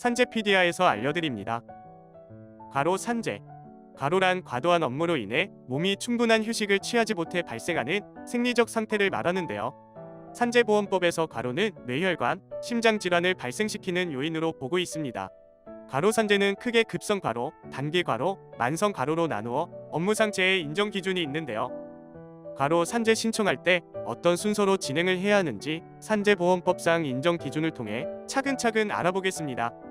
산재피디아에서 알려드립니다. 가로 산재 가로란 과도한 업무로 인해 몸이 충분한 휴식을 취하지 못해 발생하는 생리적 상태를 말하는데요. 산재보험법에서 가로는 뇌혈관, 심장 질환을 발생시키는 요인으로 보고 있습니다. 가로 산재는 크게 급성 가로, 단기 가로, 만성 가로로 나누어 업무상재의 인정 기준이 있는데요. 가로 산재 신청할 때 어떤 순서로 진행을 해야 하는지 산재보험법상 인정 기준을 통해 차근차근 알아보겠습니다.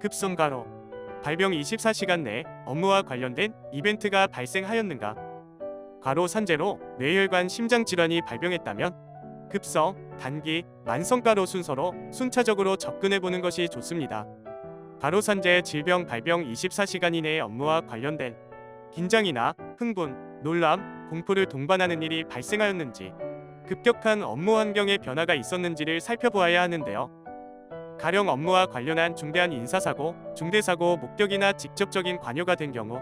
급성 가로 발병 24시간 내 업무와 관련된 이벤트가 발생하였는가? 가로 산재로 뇌혈관 심장 질환이 발병했다면 급성, 단기, 만성 가로 순서로 순차적으로 접근해 보는 것이 좋습니다. 가로 산재 질병 발병 24시간 이내의 업무와 관련된 긴장이나 흥분, 놀람, 공포를 동반하는 일이 발생하였는지 급격한 업무 환경의 변화가 있었는지를 살펴보아야 하는데요. 가령 업무와 관련한 중대한 인사사고, 중대사고 목격이나 직접적인 관여가 된 경우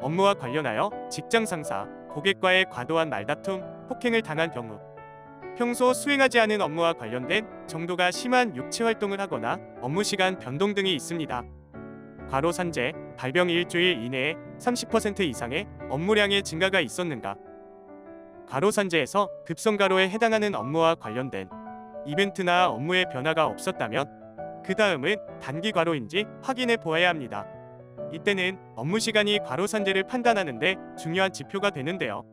업무와 관련하여 직장 상사, 고객과의 과도한 말다툼, 폭행을 당한 경우 평소 수행하지 않은 업무와 관련된 정도가 심한 육체 활동을 하거나 업무 시간 변동 등이 있습니다. 과로 산재, 발병 일주일 이내에 30% 이상의 업무량의 증가가 있었는가? 가로 산재에서 급성 가로에 해당하는 업무와 관련된 이벤트나 업무의 변화가 없었다면 그 다음은 단기 과로인지 확인해 보아야 합니다. 이때는 업무 시간이 과로 산재를 판단하는데 중요한 지표가 되는데요.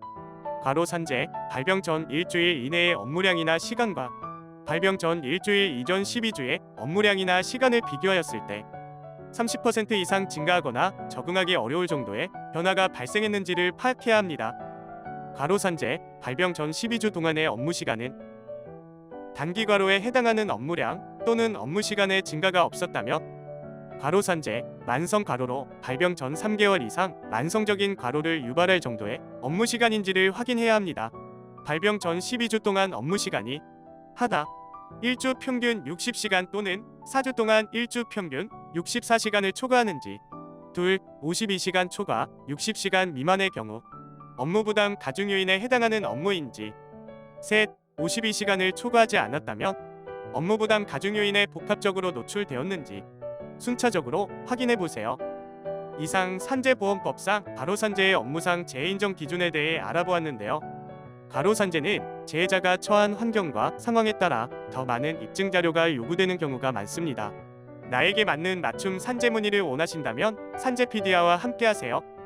과로 산재, 발병 전 일주일 이내의 업무량이나 시간과 발병 전 일주일 이전 12주의 업무량이나 시간을 비교하였을 때 30% 이상 증가하거나 적응하기 어려울 정도의 변화가 발생했는지를 파악해야 합니다. 과로 산재, 발병 전 12주 동안의 업무 시간은 단기 과로에 해당하는 업무량 또는 업무 시간의 증가가 없었다면 과로 산재, 만성 과로로 발병 전 3개월 이상 만성적인 과로를 유발할 정도의 업무 시간인지를 확인해야 합니다. 발병 전 12주 동안 업무 시간이 하다 1주 평균 60시간 또는 4주 동안 1주 평균 64시간을 초과하는지 둘 52시간 초과 60시간 미만의 경우 업무 부담 가중 요인에 해당하는 업무인지 셋 52시간을 초과하지 않았다면 업무 부담 가중 요인에 복합적으로 노출되었는지 순차적으로 확인해 보세요. 이상 산재보험법상 가로산재의 업무상 재인정 기준에 대해 알아보았는데요. 가로산재는 재해자가 처한 환경과 상황에 따라 더 많은 입증 자료가 요구되는 경우가 많습니다. 나에게 맞는 맞춤 산재 문의를 원하신다면 산재피디아와 함께하세요.